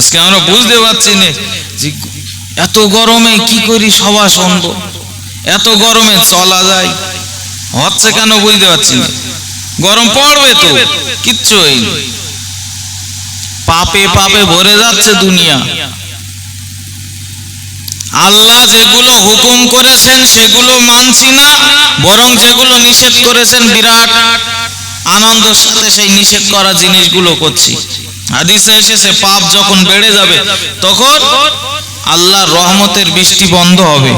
আজকে আমরা বুঝতে পারছি না এত গরমে কি করি সভা সন্দ এত গরমে চলা যায়? হচ্ছে কেন বুঝতে পারছি না? গরম পড়বে তো, কিচ্ছু পাপে পাপে ভরে যাচ্ছে দুনিয়া। আল্লাহ যেগুলো হুকুম করেছেন সেগুলো মানছি না, বরং যেগুলো নিষেধ করেছেন বিরাট আনন্দের সাথে সেই নিষেধ করা জিনিসগুলো করছি। হাদিসে এসেছে, পাপ যখন বেড়ে যাবে, তখন আল্লাহ রহমতের বৃষ্টি বন্ধ হবে।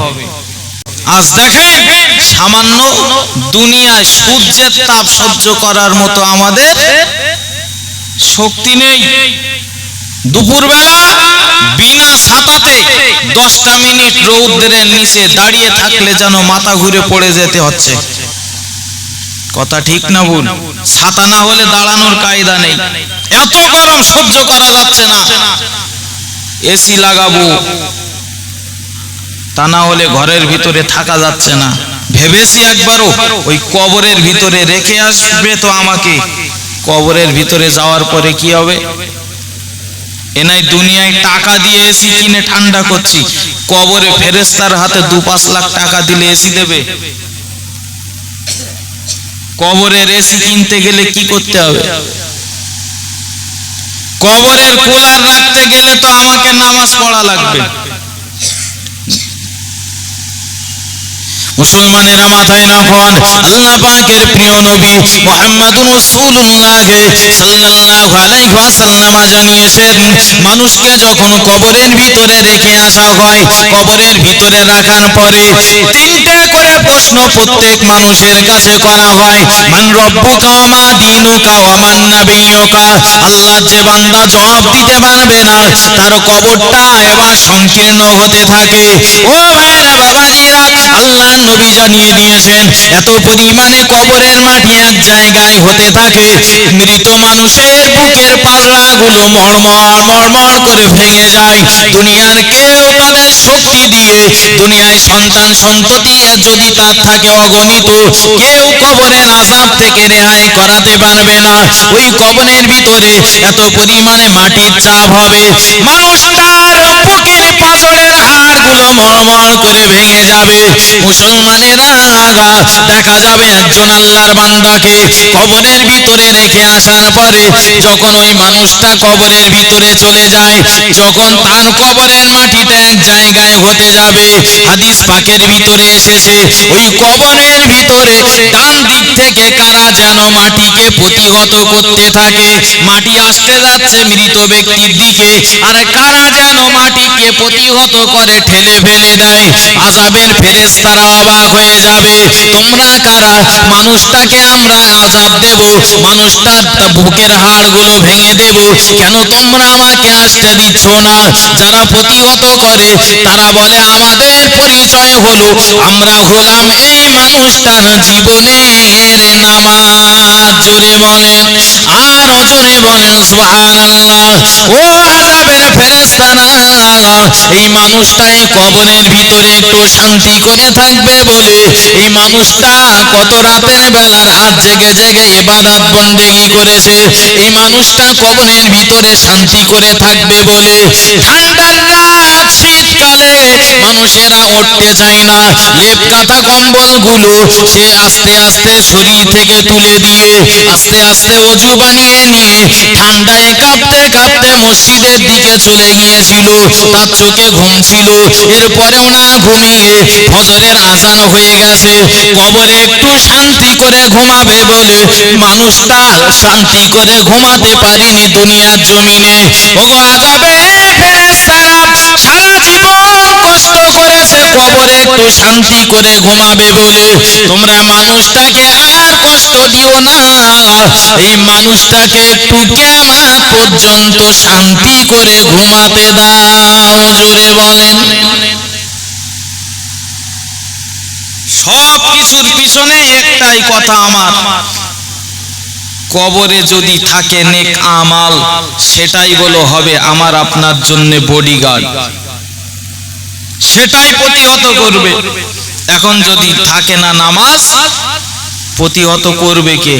আজ দেখেন, সামান্য দুনিয়ায় সূর্যের তাপ সহ্য করার মতো আমাদের শক্তি নেই। দুপুরবেলা বিনা ছাতাতে দশটা মিনিট রৌদ্রের নিচে দাঁড়িয়ে থাকলে যেন মাথা ঘুরে পড়ে যেতে হচ্ছে। কথা ঠিক না ভুল। ছাতা না হলে দাঁড়ানোর কায়দা নেই। এত গরম সহ্য করা যাচ্ছে না। এসি লাগাবো। তা না হলে ঘরের ভিতরে থাকা যাচ্ছে না। ভেবেছি একবারও ওই কবরের ভিতরে রেখে আসবে তো আমাকে। কবরের ভিতরে যাওয়ার পরে কি হবে? এনাই দুনিয়ায় টাকা দিয়ে এসি কিনে ঠান্ডা করছি। কবরে ফেরেস্তার হাতে দু পাঁচ লাখ টাকা দিলে এসি দেবে। কবরের এসি কিনতে গেলে কি করতে হবে? কবরের কুলার রাখতে গেলে তো আমাকে নামাজ পড়া লাগবে। মুসলমানেরা মাথায় রাখুন আল্লাহ পাকের প্রিয় নবী মুহাম্মাদুর রাসূলুল্লাহ সাল্লাল্লাহু আলাইহি ওয়াসাল্লাম জানিয়েছেন, মানুষকে যখন কবরের ভিতরে রেখে আসা হয়, কবরের ভিতরে রাখার পরে তিনটে প্রশ্ন প্রত্যেক মানুষের কাছে করা হয়। মান রব্বুকা মা দীনুকা মান নাবিয়্যুকা আল্লাহ যে বান্দা জবাব দিতে পারবে না, তার কবরটা এবার সংকীর্ণ হতে থাকে। ও ভাইরা বাবাজিরা আল্লাহ নবী জানিয়ে দিয়েছেন, এত পরিমাণে কবরের মাটি এক জায়গায় হতে থাকে। মৃত মানুষের বুকের পাজরাগুলো মরমর মরমর করে ভেঙে যায়। দুনিয়ার কেউ তাদের শক্তি দিয়ে, দুনিয়ায় সন্তান সন্ততি যদি তার থাকে অগণিত। কেউ কবরের আজাব থেকে রেহাই করাতে পারবে না। ওই কবরের ভিতরে এত পরিমাণে মাটির চাপ হবে। মানুষটার বুকের পাজরের হাড়গুলো মরমর করে ভেঙে যাবে। মুসলমানেরা দেখা যাবে একজন আল্লাহর বান্দাকে কবরের ভিতরে রেখে আসার পরে যখন ওই মানুষটা কবরের ভিতরে চলে যায়, যখন তার কবরের মাটিটা এক জায়গায় হতে যাবে, হাদিস পাকের ভিতরে এসেছে ওই কবরের ভিতরে ডান দিক থেকে কারা যেন মাটিকে প্রতিহত করতে থাকে। মাটি আসতে যাচ্ছে মৃত ব্যক্তির দিকে, আর কারা যেন মাটিকে প্রতিহত করে ঠেলে ফেলে দেয়, আজাবের ফেরেশতারা অবাক হয়ে যাবে। তোমরা কারা? মানুষটাকে আমরা আজাব দেব, মানুষটার বুকের হাড়গুলো ভেঙে দেব। কেন তোমরা আমাকে আসতে দিচ্ছ না? যারা প্রতিহত করে, তারা বলে, আমাদের পরিচয় হলো, আমরা হলাম এই মানুষটার জীবনের নামাজ জোরে বলেন, আরও জোরে বলেন ও আজাবের ফেরেশতারা এই মানুষটা এই কবরের ভিতরে একটু শান্তি করে থাকবে বলে, এই মানুষটা কত রাতের বেলা রাত জেগে জেগে ইবাদত বন্দেগী করেছে, এই মানুষটা কবরের ভিতরে শান্তি করে থাকবে বলে। ঠান্ডার রাত শীতকালে মানুষেরা উঠতে চায় না লেপ কাঁথা কম্বল সে আস্তে আস্তে শরীর থেকে তুলে দিয়ে আস্তে আস্তে অজু বানিয়ে নিয়ে ঠান্ডায় কাঁপতে কাঁপতে মসজিদের দিকে চলে গিয়েছিল। তার চোখে ঘুম ছিল। এরপরেও না ঘুমিয়ে ফজরের আজান হয়ে গেছে। কবরে একটু শান্তি করে ঘুমাবে বলে মানুষটা শান্তি করে ঘুমাতে পারেনি দুনিয়ার জমিনে। ওগো আজাবে ফেরেশতারা সারা জীবন কষ্ট করেছে কবরে একটু শান্তি করে ঘুমাবে বলে। তোমরা মানুষটাকে আর কষ্ট দিও না। এই মানুষটাকে একটু কেমন পর্যন্ত শান্তি করে ঘুমাতে দাও, জোরে বলেন। সব কিছুর পিছনে একটাই কথা আমার। কবরে যদি থাকে নেক আমাল, সেটাই বলো হবে আমার আপনার জন্য বডিগার্ড সেটাই প্রতিহত করবে। এখন যদি থাকে না নামাজ, প্রতিহত করবে কে?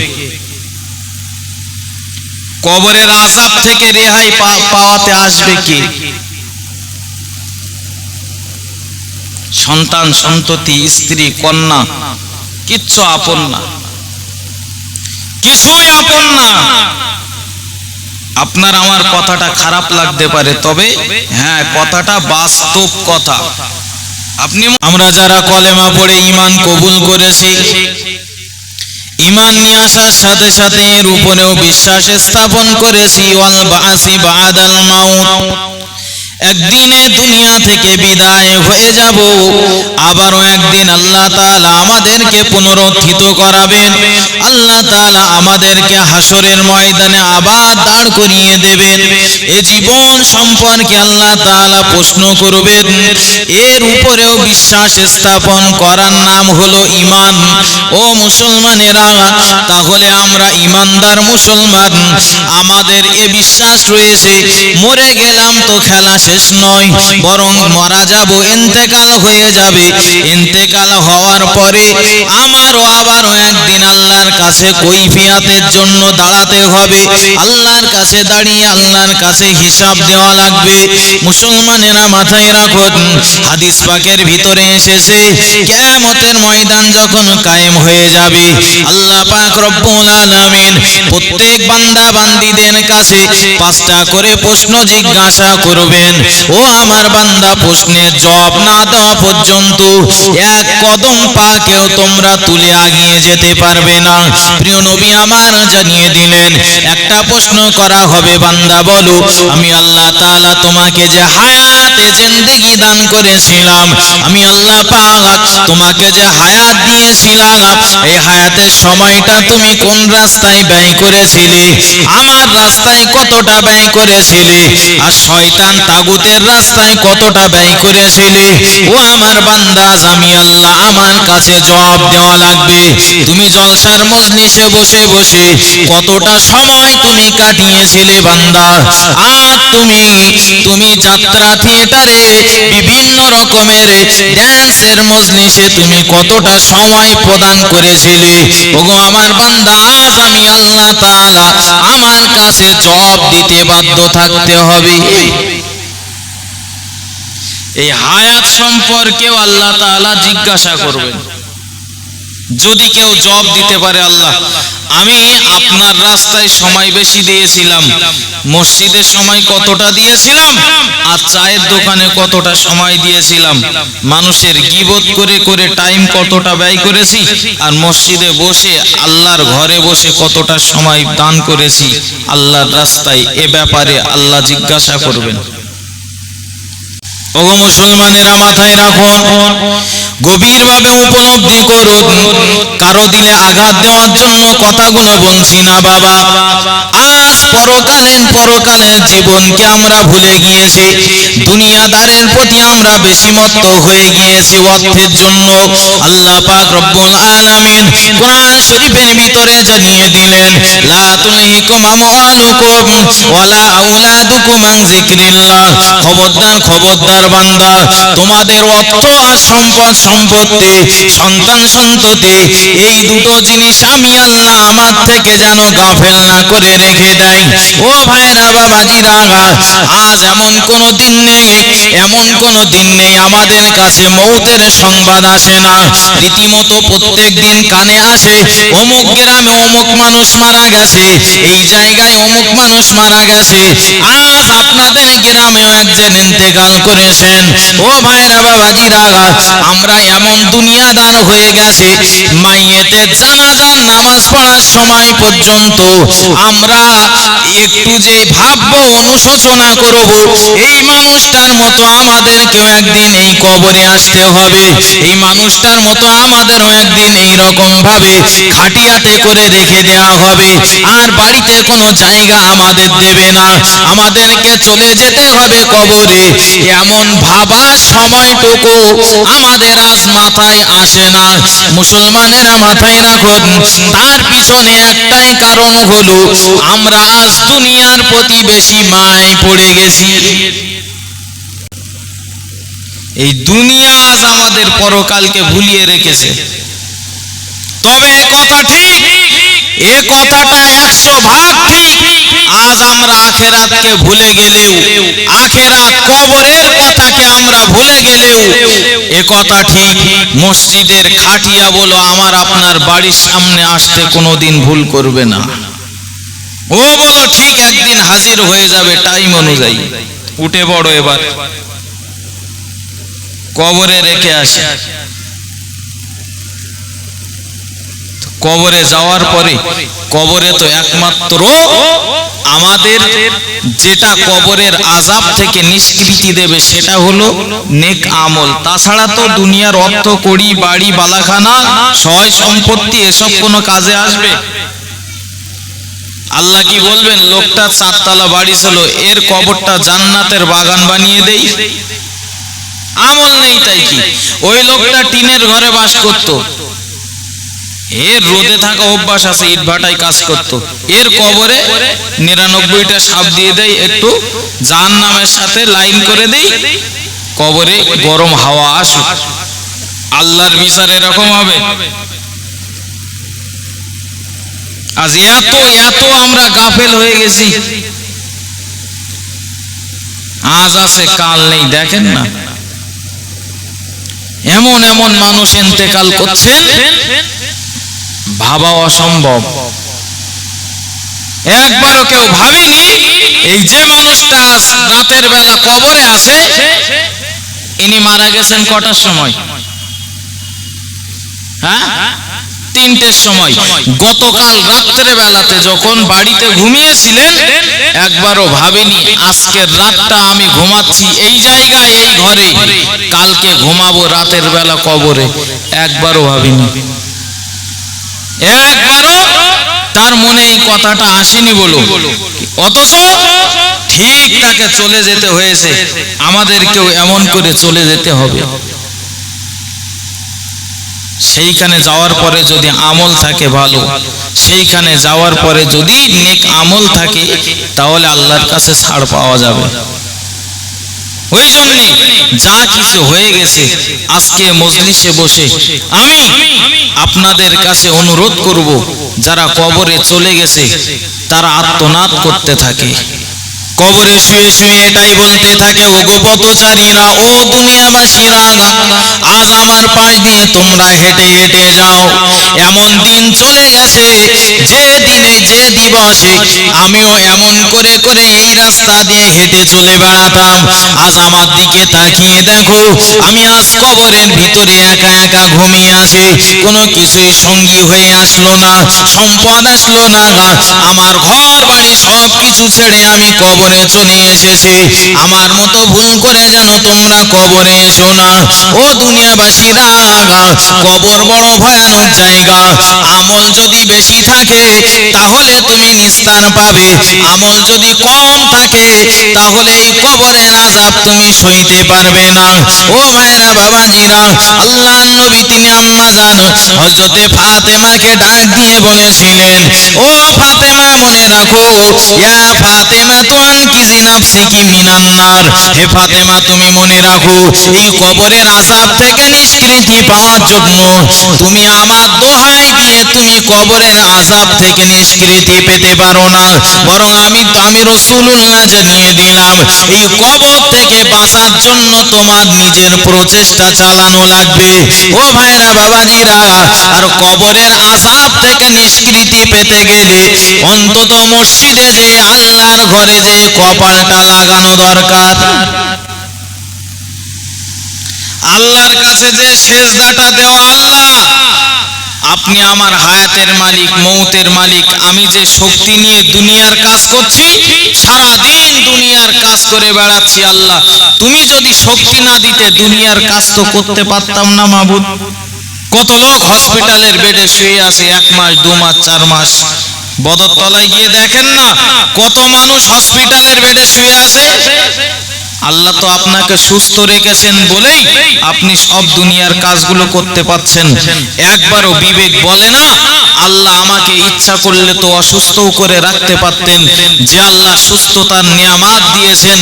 কবরের আজাব থেকে রেহাই পাওয়াতে আসবে কে? সন্তান, সন্ততি, স্ত্রী, কন্যা, কিচ্ছু আপন না। কিছুই আপন না। আপনার আমার কথাটা খারাপ লাগতে পারে, তবে হ্যাঁ কথাটা বাস্তব কথা। আপনি আমরা যারা কলেমা পড়ে ইমান কবুল করেছি ইমান নিয়ে আসার সাথে সাথে এর উপরেও বিশ্বাস স্থাপন করেছি, ওয়াল বাসি বাদাল মাউত। একদিনে দুনিয়া থেকে বিদায় হয়ে যাব। আবারও একদিন আল্লাহ তাআলা আমাদেরকে পুনরুত্থিত করাবেন। আল্লাহ তাআলা আমাদেরকে হাসরের ময়দানে আবার দাঁড় করিয়ে দেবেন। এ জীবন সম্পর্কে আল্লাহ তাআলা প্রশ্ন করবেন। এর উপরেও বিশ্বাস স্থাপন করার নাম হলো ঈমান। ও মুসলমানেরা, তাহলে আমরা ঈমানদার মুসলমান, আমাদের এ বিশ্বাস রয়েছে, মরে গেলাম তো খেলা শেষ নয়। বরং মারা যাব, ইন্তেকাল হয়ে যাবে। ইন্তেকাল হওয়ার পরে আমারও আবারও একদিন আল্লাহর কাছে কৈফিয়াতের জন্য দাঁড়াতে হবে। আল্লাহর কাছে দাঁড়িয়ে আল্লাহর কাছে হিসাব দেওয়া লাগবে। মুসলমানেরা মাথায় রাখুন, হাদিস পাকের ভিতরে এসেছে, কিয়ামতের ময়দান যখন কায়েম হয়ে যাবে। আল্লাহ পাক রব্বুল আলামিন প্রত্যেক বান্দা বান্দীদের কাছে পাঁচটা করে প্রশ্ন জিজ্ঞাসা করবেন। ও আমার বান্দা, প্রশ্নের জবাব না দেওয়া পর্যন্ত এক কদম পা কেউ তোমরা তুলে আগিয়ে যেতে পারবে না। প্রিয় নবী আমার জানিয়ে দিলেন, একটা প্রশ্ন করা হবে, বান্দা বলো, আমি আল্লাহ তাআলা তোমাকে যে হায়াতে জিন্দেগি দান করেছিলাম, আমি আল্লাহ পাক তোমাকে যে হায়াত দিয়েছিলাম, এই হায়াতের সময়টা তুমি কোন রাস্তায় ব্যয় করেছিলে, আমার রাস্তায় কতটা ব্যয় করেছিলে, আর শয়তান তাগুতের রাস্তায় কতটা ব্যয় করেছিলে? ও আমার বান্দাজ আমি আল্লাহ আমার কাছে জবাব দেওয়া লাগবে। তুমি জলসার মজলিসে বসে বসে কতটা সময় তুমি কাটিয়েছিলে বান্দা? আর তুমি তুমি যাত্রা থিয়েটারে বিভিন্ন রকমের ড্যান্সের মজলিসে তুমি কতটা সময় প্রদান করেছিলে? ওগো আমার বান্দা আমি আল্লাহ তাআলা আমার কাছে জবাব দিতে বাধ্য থাকতে হবে। এই হায়াত সম্পর্কেও আল্লাহ তাআলা জিজ্ঞাসা করবেন। যদি কেউ জব দিতে পারে, আল্লাহ, আমি আপনার রাস্তায় সময় বেশি দিয়েছিলাম, মসজিদের সময় কতটা দিয়েছিলাম, আর চায়ের দোকানে কতটা সময় দিয়েছিলাম, মানুষের গিবত করে করে টাইম কতটা ব্যয় করেছি, আর মসজিদে বসে, আল্লাহর ঘরে বসে কতটা সময় দান করেছি, আল্লাহর রাস্তায় এ ব্যাপারে আল্লাহ জিজ্ঞাসা করবেন। ওগো মুসলমানেরা মাথায় রাখুন গভীরভাবে উপলব্ধি করুন, কারও দিলে আঘাত দেওয়ার জন্য কথাগুলো বলছি না বাবা। পরকালীন পরকালের জীবনকে আমরা ভুলে গিয়েছি। দুনিয়াদারের প্রতি আমরা বেশি মত্ত হয়ে গিয়েছি অর্থের জন্য। আল্লাহ পাক রব্বুল আলামিন কোরআন শরীফের ভিতরে জানিয়ে দিলেন, লা তুলহিকুম আমওয়ালুকুম ওয়ালা আউলাদুকুম আন যিকরিল্লাহ। খবরদার খবরদার বান্দা, তোমাদের অর্থ আর সম্পদ সম্পত্তি, সন্তান সন্ততি, এই দুটো জিনিস আমি আল্লাহ আমার থেকে যেন গাফেল না করে রেখে দেয় ও ভাইরা বাবাজিরা আজ এমন কোন দিন নেই, এমন কোন দিন নেই আমাদের কাছে মৌতের সংবাদ আসে না। রীতিমতো প্রত্যেক দিন কানে আসে, অমুক গ্রামে অমুক মানুষ মারা গেছে, এই জায়গায় অমুক মানুষ মারা গেছে। আজ আপনাদের গ্রামেও একজন ইন্তেকাল করেছেন। ও ভাইরা বাবাজিরা আমরা এমন দুনিয়াদার হয়ে গেছে, মাইয়েতে জানাজার নামাজ পড়ার সময় পর্যন্ত আমরা একটু যে ভাববো, অনুশোচনা করব, এই মানুষটার মতো আমাদেরকেও একদিন এই কবরে আসতে হবে। এই মানুষটার মতো আমাদেরও একদিন এই রকম ভাবে খাটিয়াতে করে রেখে দেওয়া হবে। আর বাড়িতে কোনো জায়গা আমাদের দেবে না। আমাদেরকে চলে যেতে হবে কবরে। এমন ভাবার সময়টুকু আমাদের আজ মাথায় আসে না। মুসলমানেরা মাথায় রাখুন, তার পিছনে একটাই কারণ হলো, আমরা আজ দুনিয়ার প্রতি বেশি মায় পড়ে গেছি। এই দুনিয়া আজ আমাদের পরকালকে ভুলিয়ে রেখেছে। তবে এ কথা ঠিক, এ কথাটা একশো ভাগ ঠিক। আজ আমরা আখেরাতকে ভুলে গেলেও, আখেরাত কবরের কথাকে আমরা ভুলে গেলেও, এ কথা ঠিক, মসজিদের খাটিয়া বলো, আমার আপনার বাড়ির সামনে আসতে কোনোদিন ভুল করবে না। ও বলো ঠিক একদিন হাজির হয়ে যাবে টাইম অনুযায়ী। উঠে পড়ো এবার। কবরে রেখে আসে। কবরে যাওয়ার পরে, কবরে তো একমাত্র আমাদের যেটা কবরের আজাব থেকে নিষ্কৃতি দেবে সেটা হলো নেক আমল। তাছাড়া তো দুনিয়ার অর্থ কড়ি, বাড়ি, বালাখানা সয় সম্পত্তি এসব কোনো কাজে আসবে? আল্লাহ কি বলবেন? লোকটা চারতলা বাড়ি ছিল, এর কবরটা জান্নাতের বাগান বানিয়ে দেই। আমল নেই তাই কি? ওই লোকটা টিনের ঘরে বাস করত। এর রোদে থাকা অভ্যাস আছে, ইট ভাটায় কাজ করত। এর কবরে নিরানব্বইটা সাপ দিয়ে দেয় একটু জান নামের সাথে লাইন করে দেই। কবরে গরম হাওয়া আসুক। আল্লাহর বিচার এরকম হবে। আজ এত এত আমরা গাফেল হয়ে গেছি। আজ আছে, কাল নেই, দেখেন না। এমন এমন মানুষ ইন্তেকাল করছেন, ভাবা অসম্ভব। একবারও কেউ ভাবেনি, এই যে মানুষটা রাতের বেলা কবরে আছে, ইনি মারা গেছেন কটার সময়? হ্যাঁ? তিনটের সময়। গতকাল রাত্রের বেলাতে যখন বাড়িতে ঘুমিয়েছিলেন, একবারও ভাবেনি, আজকের রাতটা আমি ঘুমাচ্ছি এই জায়গায়, এই ঘরে। কালকে ঘুমাবো রাতের বেলা কবরে। একবারও ভাবিনি। একবারও তার মনে এই কথাটা আসেনি বলো অথচ ঠিক তাকে চলে যেতে হয়েছে। আমাদেরকেও এমন করে চলে যেতে হবে। সেইখানে যাওয়ার পরে যদি আমল থাকে ভালো, সেইখানে যাওয়ার পরে যদি নেক আমল থাকে, তাহলে আল্লাহর কাছে ছাড় পাওয়া যাবে। ওই জন্যে যা কিছু হয়ে গেছে, আজকে মজলিসে বসে আমি আপনাদের কাছে অনুরোধ করব, যারা কবরে চলে গেছে, তারা আত্মনাদ করতে থাকে। কবরে শুয়ে শুয়ে এটাই বলতে থাকে ও গোপতচারীরা ও দুনিয়াবাসীরা আজ আমার পাশ দিয়ে তোমরা হেঁটে হেঁটে যাও। এমন দিন চলে গেছে, যে দিনে যে দিবসে আমিও এমন করে করে এই রাস্তা দিয়ে হেঁটে চলে বেড়াতাম। আজ আমার দিকে তাকিয়ে দেখো, আমি আজ কবরের ভিতরে একা একা ঘুমিয়ে আছি। কোনো কিছুই সঙ্গী হয়ে আসলো না, সম্পদ আসলো না আমার ঘর বাড়ি সব কিছু ছেড়ে আমি কবরে চলে এসেছি। আমার মতো ভুল করে যেন তোমরা কবরে এসো না। ও দুনিয়াবাসীরা, কবর বড় ভয়ানক জায়গা। আমল যদি বেশি থাকে, তাহলে তুমি নিস্তার পাবে। আমল যদি কম থাকে, তাহলে এই কবরের আজাব তুমি সইতে পারবে না। ও ভাইরা বাবাজিরা আল্লাহ নবী তিনি আম্মা জান হযরতে ফাতেমাকে ডাক দিয়ে বলেছিলেন, ও ফাতেমা, মনে রাখো, ইয়া হে ফাতেমা তুমি মনে রাখো, এই কবরের থেকে নিষ্কৃতি পাওয়ার জন্য তুমি আমার দোহাই তুমি কবরের থেকে নিষ্কৃতি পেতে পারো না। বরং আমি আমি রাসূলুল্লাহ জানিয়ে দিলাম, এই কবর থেকে বাঁচার জন্য তোমার নিজের প্রচেষ্টা চালানো লাগবে। ও ভাইরা, বাবাজিরা, আর কবরের আযাব থেকে নিষ্কৃতি পেতে গেলে অন্তত মসজিদে যে আল্লাহর ঘরে যে কপালটা লাগানো দরকার। আল্লাহর কাছে যে সেজদাটা দেওয়া আল্লাহ। আপনি আমার হায়াতের মালিক, মৌতের মালিক, আমি যে শক্তি নিয়ে দুনিয়ার কাজ করছি সারা দিন দুনিয়ার কাজ করে বেড়াচ্ছি আল্লাহ। তুমি যদি শক্তি না দিতে দুনিয়ার কাজ তো করতে পারতাম না, মাবুদ। কত লোক হসপিটালের বেডে শুয়ে আছে, এক মাস, দু মাস, চার মাস। বদরতলায় গিয়ে দেখেন না কত মানুষ হসপিটালের বেডে শুয়ে আছে? আল্লাহ তো আপনাকে সুস্থ রেখেছেন বলেই আপনি সব দুনিয়ার কাজগুলো করতে পাচ্ছেন একবারও বিবেক বলে না, আল্লাহ আমাকে ইচ্ছা করলে তো অসুস্থও করে রাখতে পারতেন। যে আল্লাহ সুস্থতার নিয়ামাত দিয়েছেন,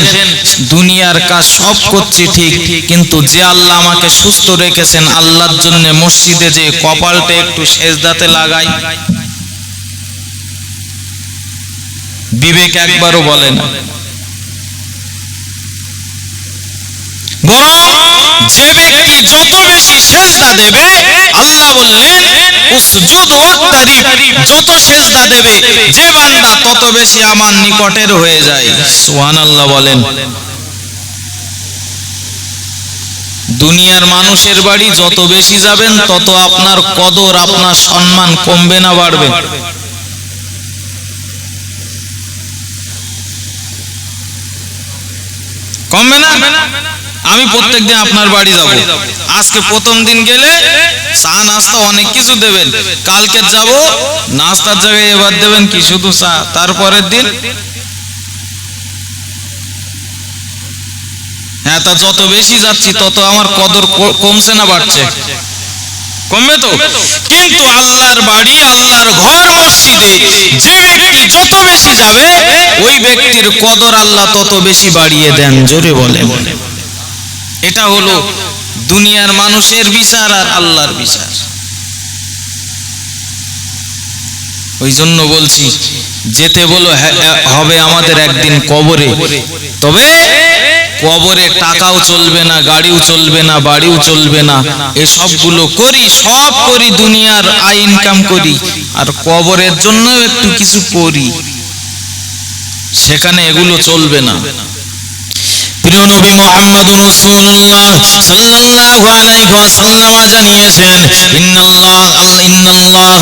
দুনিয়ার কাজ সব করছি ঠিক, কিন্তু যে আল্লাহ আমাকে সুস্থ রেখেছেন, আল্লাহর জন্য মসজিদে যে কপালটা একটু সেজদাতে লাগাই। বিবেক একবারও বলে না। যে ব্যক্তি যত বেশি সেজদা দেবে, আল্লাহ বললেন যত সেজদা দেবে, যে বান্দা তত বেশি আমার নিকটের হয়ে যায়। সুবহানাল্লাহ বলেন। দুনিয়ার মানুষের বাড়ি যত বেশি যাবেন, তত আপনার কদর, আপনার সম্মান কমবে না, বাড়বে। কমবে না? আমি প্রত্যেক দিন আপনার বাড়ি যাব। আজকে প্রথম দিন গেলে চা নাস্তা অনেক কিছু দেবেন। কালকে যাব নাস্তার জায়গায় এবার দেবেন কি? শুধু চা। তারপরের দিন হ্যাঁ তা যত বেশি যাচ্ছি তত আমার কদর কমছে না বাড়ছে। কমবে তো? কিন্তু আল্লাহর বাড়ি আল্লাহর ঘর মসজিদে যে ব্যক্তি যত বেশি যাবে ওই ব্যক্তির কদর আল্লাহ তত বেশি বাড়িয়ে দেন জোরে বলে এটা হলো দুনিয়ার মানুষের বিচার আর আল্লাহর বিচার। ওই জন্য বলছি যেতে বলো হ্যাঁ, হবে আমাদের একদিন কবরে। তবে কবরে টাকাও চলবে না গাড়িও চলবে না বাড়িও চলবে না। এসবগুলো করি সব করি দুনিয়ার আই ইনকাম করি। আর কবরের জন্য একটু কিছু করি। সেখানে এগুলো চলবে না। প্রিয় নবী মোহাম্মদ রাসূলুল্লাহ সাল্লাল্লাহু আলাইহি ওয়াসাল্লাম জানিয়েছেন ইন্নাল্লাহ ইন্নাল্লাহ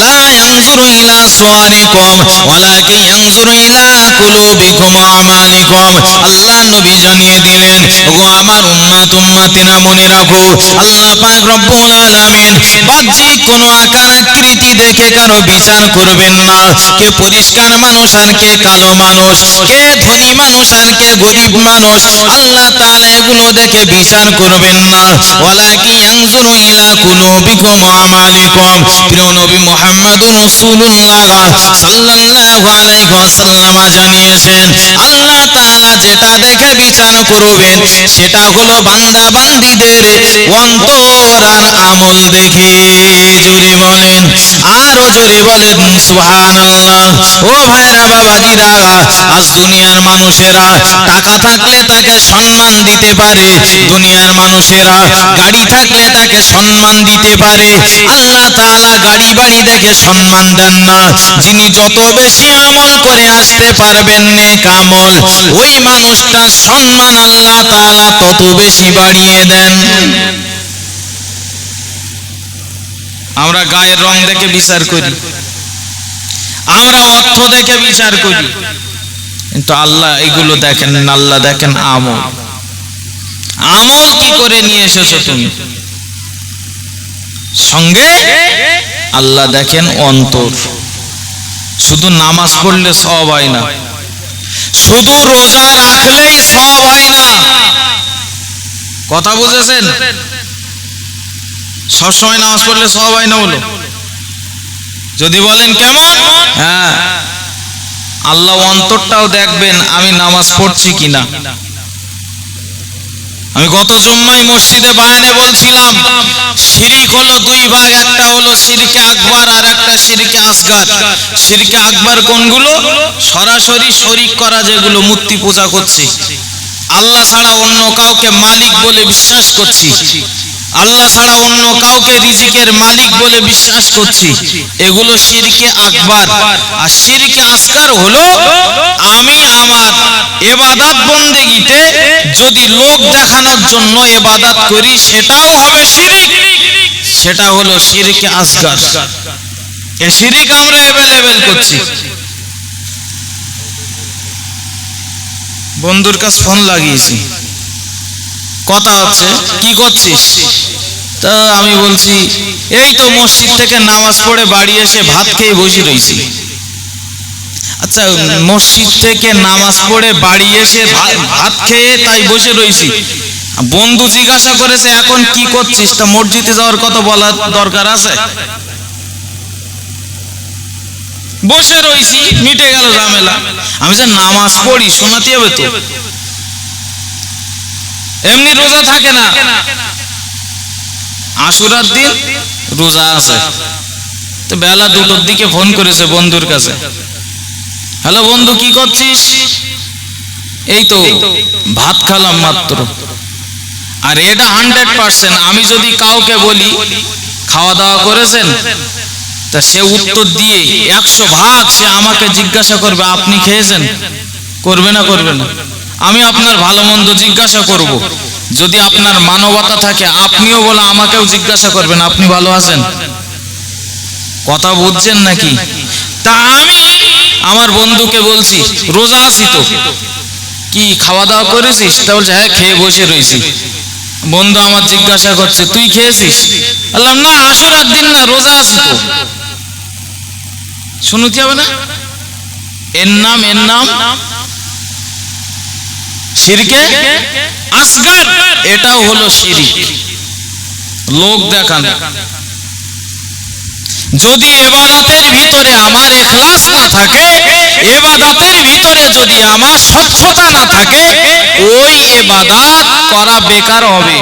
লা ইয়ানজুরু ইলা সুওয়ারিকুম ওয়ালাকিন ইয়ানজুরু ইলা কুলুবিকুম, আমালিকুম। আল্লাহ নবী জানিয়ে দিলেন ওগো আমার উম্মত, উম্মতিরা মনে রাখো। আল্লাহ পাক রব্বুল আলামিন বাহ্যিক কোনো আকার আকৃতি দেখে কারও বিচার করবেন না। কে পরিষ্কার মানুষ আর কে কালো মানুষ, কে ধনী মানুষ আর কে গরিব মানুষ, আল্লাহ তাআলা এগুলো দেখে বিচার করবেন না। ওয়ালাকি ইয়ানজুরু ইলা কুলুবিকুম আমালিকুম। প্রিয় নবী মুহাম্মদুর রাসূলুল্লাহ সাল্লাল্লাহু আলাইহি ওয়াসাল্লাম জানিয়েছেন আল্লাহ তাআলা যেটা দেখে বিচার করবেন সেটা হলো বান্দা বান্দীদের অন্তর আর আমল দেখে। জোরে বলেন, আরও জোরে বলেন, সুবহানাল্লাহ। ও ভাইরা বাবাজিরা, আজ দুনিয়ার মানুষেরা টাকা থাকলে তাকে সম্মান দিতে পারে। দুনিয়ার মানুষেরা গাড়ি থাকলে তাকে সম্মান দিতে পারে। আল্লাহ তাআলা গাড়ি বাড়ি দেখে সম্মান দেন না। যিনি যত বেশি আমল করে আসতে পারবেন নেক আমল ওই মানুষটার সম্মান আল্লাহ তাআলা তত বেশি বাড়িয়ে দেন। আমরা গায়ের রং দেখে বিচার করি। আমরা অর্থ দেখে বিচার করি। কিন্তু আল্লাহ এগুলো দেখেন আল্লাহ দেখেন আমল। আমল কি করে নিয়ে এসেছ তুমি? সঙ্গে আল্লাহ দেখেন অন্তর। শুধু নামাজ পড়লে সব হয় না। শুধু রোজা রাখলেই সব হয় না। কথা বুঝেছেন? সবসময় নামাজ পড়লে সব হয় না বলো। যদি বলেন কেমন? হ্যাঁ। আল্লাহ অন্তরটাও দেখবেন আমি নামাজ পড়ছি কিনা। আমি গত জুম্মায় মসজিদে বায়ানে বলছিলাম, শিরিক হলো দুই ভাগ, একটা হলো শিরকে আকবর আর একটা শিরকে আসগার শিরকে আকবর কোনগুলো? সরাসরি শরিক করা যেগুলো মূর্তি পূজা করছি। আল্লাহ ছাড়া অন্য কাউকে মালিক বলে বিশ্বাস করছি। আল্লাহ ছাড়া অন্য কাউকে রিজিকের মালিক বলে বিশ্বাস করছি। এগুলো শিরকে আকবার। আর শিরকে আসকার হলো, আমি আমার এবাদাত বন্দেগিতে যদি লোক দেখানোর জন্য এবাদাত করি, সেটাও হবে শিরিক সেটা হলো শিরকে আসগার এ শিরিক আমরা অ্যাভেলেবেল করছি। বন্ধুর কাছে ফোন লাগিয়েছি। কথা হচ্ছে, কি করছিস? তা আমি বলছি, এই তো মসজিদ থেকে নামাজ পড়ে বাড়ি এসে ভাত খেয়ে বসে রয়েছি আচ্ছা মসজিদ থেকে নামাজ পড়ে বাড়ি এসে ভাত খেয়ে তাই বসে রয়েছি বন্ধু জিজ্ঞাসা করেছে, এখন কি করছিস? তা মসজিদে যাওয়ার কথা বলার দরকার আছে। বসে রয়েছি মিটে গেল ঝামেলা। আমি যে নামাজ পড়ি, শোনাতে হবে তো। এমনি রোজা থাকে না। আশুরার দিন রোজা আছে। তো বেলা দুটোর দিকে ফোন করেছে বন্ধুর কাছে। হ্যালো বন্ধু, কি করছিস? এই তো, ভাত খালাম মাত্র। আর এটা হান্ড্রেড পার্সেন্ট আমি যদি কাউকে বলি, খাওয়া দাওয়া করেছেন, তা সে উত্তর দিয়ে একশো ভাগ সে আমাকে জিজ্ঞাসা করবে, আপনি খেয়েছেন? করবে না করবে না। আমি আপনার ভালো মন্দ জিজ্ঞাসা করব। যদি আপনার মানবতা থাকে, আপনিও বলে আমাকেও জিজ্ঞাসা করবেন, আপনি ভালো আছেন? কথা বুঝছেন নাকি? তা আমি আমার বন্ধুকে বলছি, রোজা আছি তো। কি খাওয়া দাওয়া করেছিস? তা বলছে হ্যাঁ খেয়ে বসে রয়েছি বন্ধু আমার জিজ্ঞাসা করছে, তুই খেয়েছিস? বললাম, না, আসরার দিন না, রোজা আছি তো। শুনুতে হবে না? এর নাম এর নাম? শিরকে আসগার এটাও হলো শিরিক। লোক দেখান। যদি এবাদতের ভিতরে আমার এখলাস না থাকে, এবাদতের ভিতরে যদি আমার স্বচ্ছতা না থাকে, ওই এবাদাত করা বেকার হবে।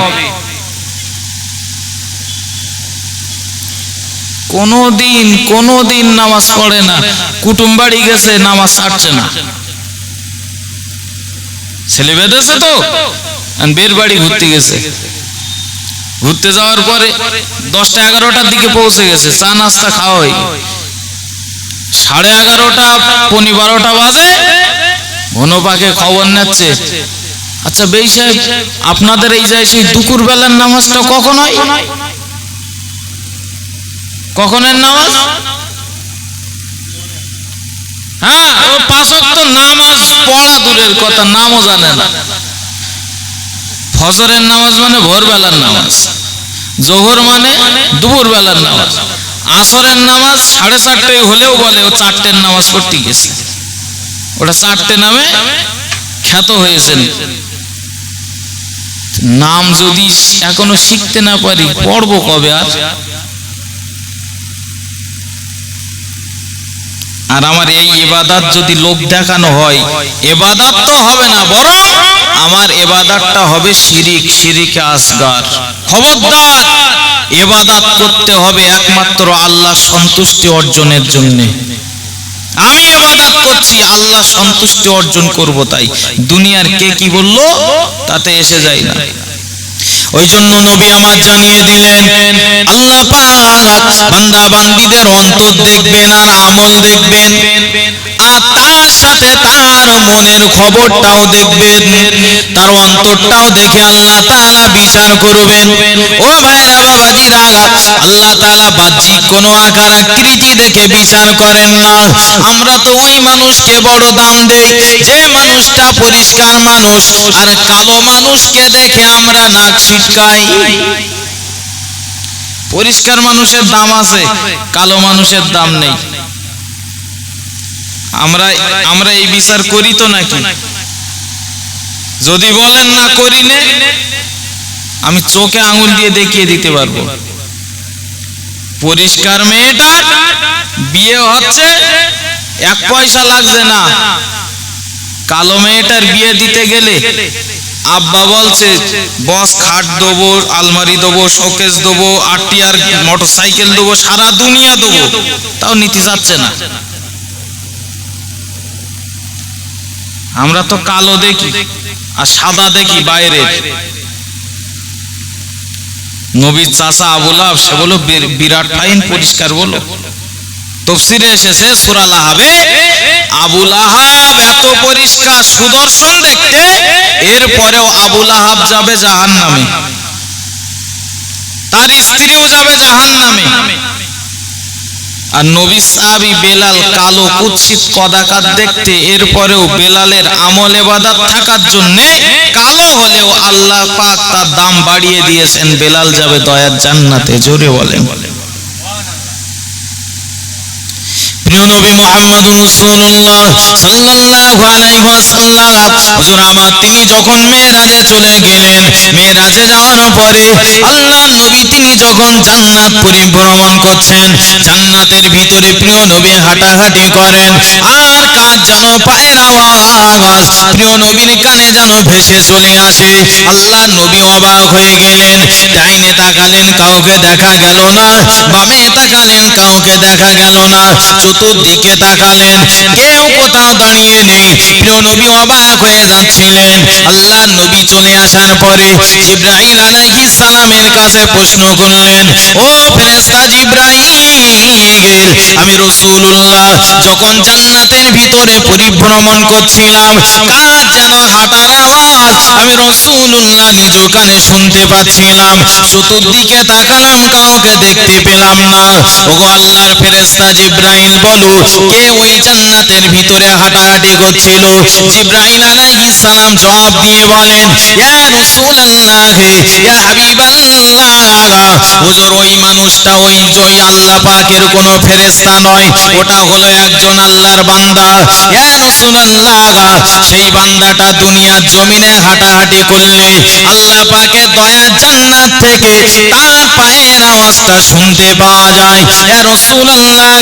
কোনোদিন কোনোদিন নামাজ পড়ে না। কুটুম বাড়ি গেছে, নামাজ ছাড়ছে না। ছেলে বেঁধেছে তো? বের বাড়ি ঘুরতে গেছে। ঘুরতে যাওয়ার পরে দশটা এগারোটার দিকে পৌঁছে গেছে, চা নাস্তা খাওয়াই। সাড়ে এগারোটা, পনি বারোটা বাজে ঘন পাকে খবর নিচ্ছে। আচ্ছা বেই সাহেব, আপনাদের এই যায় সেই দুপুর বেলার নামাজটা কখন হয়? কখনের নামাজ? হ্যাঁ ও পাঁচক তো নামাজ পড়া দূরের কথা, নামও জানে না। ফজরের নামাজ মানে ভোরবেলার নামাজ, জোহর মানে দুপুর বেলার নামাজ, আসরের নামাজ সাড়ে চারটে হলেও বলে, ও চারটের নামাজ পড়তে গেছে। ওটা চারটে নামে খ্যাত হয়েছেন। নাম যদি এখনও শিখতে না পারি, পড়ব কবে আর? আর আমার এই এবাদাত যদি লোক দেখানো হয় এবাদাত তো হবে না, বরং আমার এবাদাতটা হবে শিরিক, শিরিকে আসগার। খবরদার এবাদাত করতে হবে একমাত্র আল্লাহ সন্তুষ্টি অর্জনের জন্য। আমি এবাদাত করছি, আল্লাহ সন্তুষ্টি অর্জন করব তাই। দুনিয়ার কে কি বলল? তাতে এসে যায় না। ওই জন্য নবী আমার জানিয়ে দিলেন, আল্লাহ পাক বান্দা বান্দিদের অন্তর দেখবেন আর আমল দেখবেন। আর তার সাথে তার মনের খবরটাও দেখবেন। তার অন্তরটাও দেখে আল্লাহ তাআলা বিচার করবেন। ও ভাইরা, বাবাজিরা, আল্লাহ তাআলা বাহ্যিক কোনো আকার আকৃতি দেখে বিচার করেন না। আমরা তো ওই মানুষকে বড় দাম দেই। যে মানুষটা পরিষ্কার মানুষ, আর কালো মানুষকে দেখে আমরা নাক ছিটকাই। পরিষ্কার মানুষের দাম আছে, কালো মানুষের দাম নেই। আমরা আমরা এই বিচার করি তো নাকি? যদি বলেন না করি নে, আমি চোখে আঙুল দিয়ে দেখিয়ে দিতে পারব। পরিষ্কার মেয়েটা বিয়ে হচ্ছে, এক পয়সা লাগছে না। কালো মেয়েটার বিয়ে দিতে গেলে আব্বা বলছে, বস, খাট দেবো আলমারি দেবো শোকেস দেবো আটিয়ার মোটর সাইকেল দেবো সারা দুনিয়া দেবো তাও নিতে যাচ্ছে না। আমরা তো কালো দেখি আর সাদা দেখি বাইরে। নবীর চাষা আবুল আহাব সে বলো বিরাট ফাইন, পরিষ্কার বলো। তফসিরে এসেছে সুরাল আহাবে আবুল আহাব এত পরিষ্কার সুদর্শন দেখতে, এরপরেও আবুল আহাব যাবে জাহান নামে তার স্ত্রীও যাবে জাহান নামে আর নবী সাহাবি বেলাল কালো কুৎসিত কদাকার দেখতে এরপরেও বেলালের আমল এবাদাত থাকার জন্য কালো হলেও আল্লাহ পাক তার দাম বাড়িয়ে দিয়েছেন। বেলাল যাবে দয়ার জান্নাতে, জোরে বলেন প্রিয় নবী মুহাম্মদুর রাসূলুল্লাহ সাল্লাল্লাহু আলাইহি হুজুর আমার তিনি যখন মেরাজে চলে গেলেন মেরাজে যাওয়ার পরে আল্লাহ নবী তিনি যখন জান্নাত পরিভ্রমণ করছেন, জান্নাতের ভিতরে প্রিয় নবী হাঁটাহাঁটি করেন, আর কাজ যেন পায়ের আওয়াজ প্রিয় নবীর কানে যেন ভেসে চলে আসে আল্লাহ নবী অবাক হয়ে গেলেন, ডাইনে তাকালেন, কাউকে দেখা গেল না, বামে তাকালেন, কাউকে দেখা গেল না চতুর্দিকে তাকালেন। কেউ কোথাও দাঁড়িয়ে নেই। নবী অবাক হয়ে যাচ্ছিলেন। আল্লাহ নবী চলে আসার পরে সালামের কাছে প্রশ্ন করলেন, ও ফেরেশতা আমি রাসূলুল্লাহ যখন জান্নাতের ভিতরে পরিভ্রমণ করছিলাম কার যেন হাঁটার আওয়াজ আমি রাসূলুল্লাহ নিজ কানে শুনতে পাচ্ছিলাম। চতুর্দিকে তাকালাম, কাউকে দেখতে পেলাম না। ওগো আল্লাহর ফেরেশতা বলো কে ওই জান্নাতের ভিতরে হাঁটাহাঁটি করছিল জিব্রাইল আলাইহিস সালাম জবাব দিয়ে বলেন, ইয়া রাসূলুল্লাহ, ইয়া হাবিবাল্লাহ, হুজুর, ওই মানুষটা ওই ওই আল্লাহ পাকের কোনো ফেরেশতা নয়, ওটা হলো একজন আল্লাহর বান্দা। ইয়া রাসূলুল্লাহ, সেই বান্দাটা দুনিয়ার জমিনে হাঁটাহাঁটি করলে আল্লাহ পাকের দয়ার জান্নাত থেকে তার পায়ের আওয়াজটা শুনতে পাওয়া যায়। ইয়া রাসূলুল্লাহ,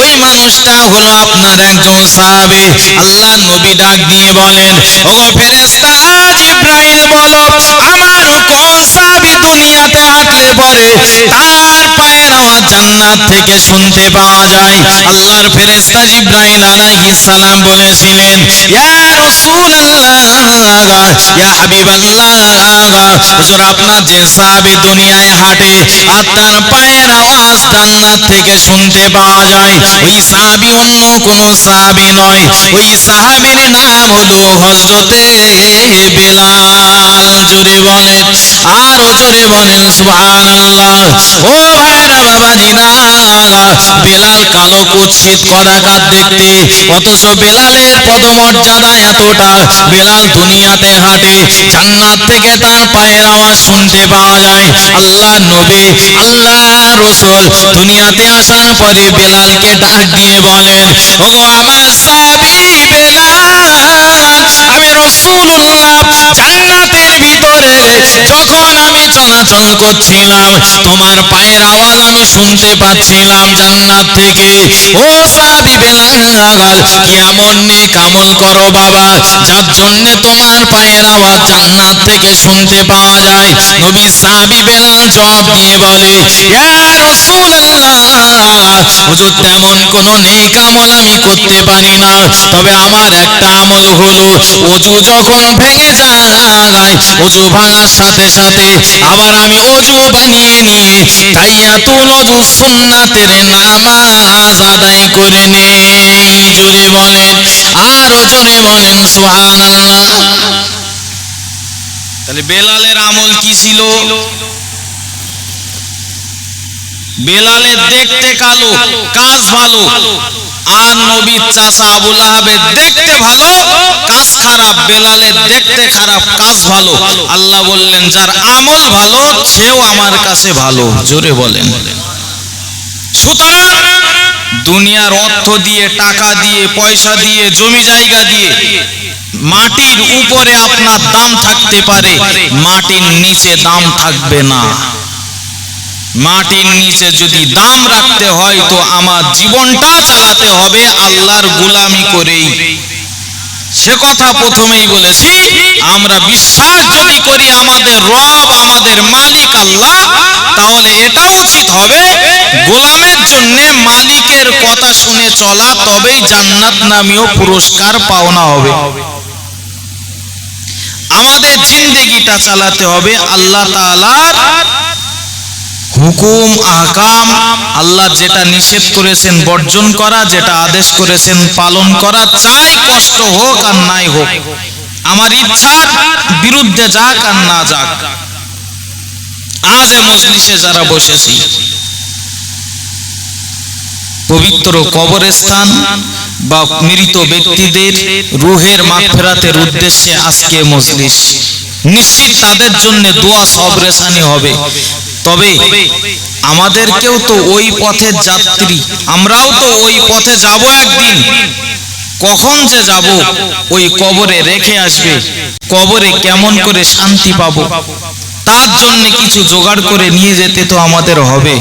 ওই মানুষটা হলো আপনার একজন সাহাবী। আল্লাহ নবী ডাক দিয়ে বলেন, ওগো ফেরেশতা, জিব্রাইল বলো, আমার কোন সাহাবী দুনিয়াতে হাঁটলে পরে তার পায়ের আওয়াজ জান্নাত থেকে শুনতে পাওয়া যায়। আল্লাহর ফেরেশতা জিব্রাইল আলাইহিস সালাম বলেছিলেন, ইয়া রাসূলুল্লাহ, ইয়া হাবিবাল্লাহ, হুজুর আপনার যে সাহাবী দুনিয়ায় হাঁটে আর তার পায়ের আওয়াজ জান্নাত থেকে শুনতে পাওয়া যায়। ওই সাহাবী অন্য কোন সাহাবী নয়, ওই সাহাবীর নাম হলো হযরতে বেলাল। জোরে বলেন, আরও জোরে বলেন, সুবহানাল্লাহ। ও ভাইরা বেলাল কালো কুৎসিত কদাকার দেখতে অথচ বেলালের পদমর্যাদা এতটা। বেলাল দুনিয়াতে হাঁটে, জান্নাত থেকে তার পায়ের আওয়াজ শুনতে পাওয়া যায়। আল্লাহ নবী, আল্লাহ রসুল, দুনিয়াতে আসার পরে বেলালকে ডাক দিয়ে বলেন, ওগো আমার সাবি বেলাল, আমি রসুল্লাহ জান্নাতের ভিতরে যখন আমি চলাচল করছিলাম, তোমার পায়ের আওয়াজ আমি শুনতে পাচ্ছিলাম জান্নাত থেকে। ও সাবি বেলাল, কেমন নেক আমল করো বাবা, যার জন্য তোমার পায়ের আওয়াজ জান্নাত থেকে শুনতে পাওয়া যায়। নবী সাহাবী বেলাল জবাব দিয়ে বলে হুজুর, তেমন কোন নেক আমল আমি করতে পারি না। তবে আমার একটা আমল হলো অজু যখন ভেঙে যায় অজু ভাঙার সাথে সাথে আবার আমি অজু বানিয়ে নিয়ে নামাজ আদায় করে নেই। জোরে বলেন, আরও জোরে বলেন তাহলে বেলালের আমল কি ছিল? বেলালের দেখতে কালো, কাজ ভালো। আর নবীর চাষা আবুল আহাবের দেখতে ভালো, কাজ খারাপ বেলালের দেখতে খারাপ, কাজ ভালো। আল্লাহ বললেন, যার আমল ভালো, সেও আমার কাছে ভালো। জোরে বলেন। সুতরাং দুনিয়ার অর্থ দিয়ে, টাকা দিয়ে, পয়সা দিয়ে, জমি জায়গা দিয়ে, মাটির উপরে আপনার দাম থাকতে পারে, মাটির নিচে দাম থাকবে না। মাটির নিচে যদি দাম রাখতে হয় তো আমার জীবনটা চালাতে হবে আল্লাহর গুলামি করেই। সে কথা প্রথমেই বলেছি, আমরা বিশ্বাস যদি করি আমাদের রব, আমাদের মালিক আল্লাহ, তাহলে এটা উচিত হবে। গোলামের জন্য মালিকের কথা শুনে চলা তবেই জান্নাত নামীয় পুরস্কার পাওনা হবে। আমাদের জিন্দেগিটা চালাতে হবে আল্লাহ তাআলার হুকুম আহকাম আল্লাহ যেটা নিষেধ করেছেন বর্জন করা, যেটা আদেশ করেছেন পালন করা চাই কষ্ট হোক আর নাই হোক। আমার ইচ্ছার বিরুদ্ধে যাক আর না যাক। আজ এ মজলিসে যারা বসেছি, পবিত্র কবরস্থান বা মৃত ব্যক্তিদের রুহের মাগফিরাতের উদ্দেশ্যে আজকে মজলিস। নিশ্চিত তাদের জন্য দোয়া সবরেশানি হবে। তবে আমাদেরকেও তো ওই পথের যাত্রী। আমরাও তো ওই পথে যাব একদিন। কখন যে যাব ওই কবরে রেখে আসবে। কবরে কেমন করে শান্তি পাবো। তার জন্য কিছু জোগাড় করে নিয়ে যেতে তো আমাদের হবে।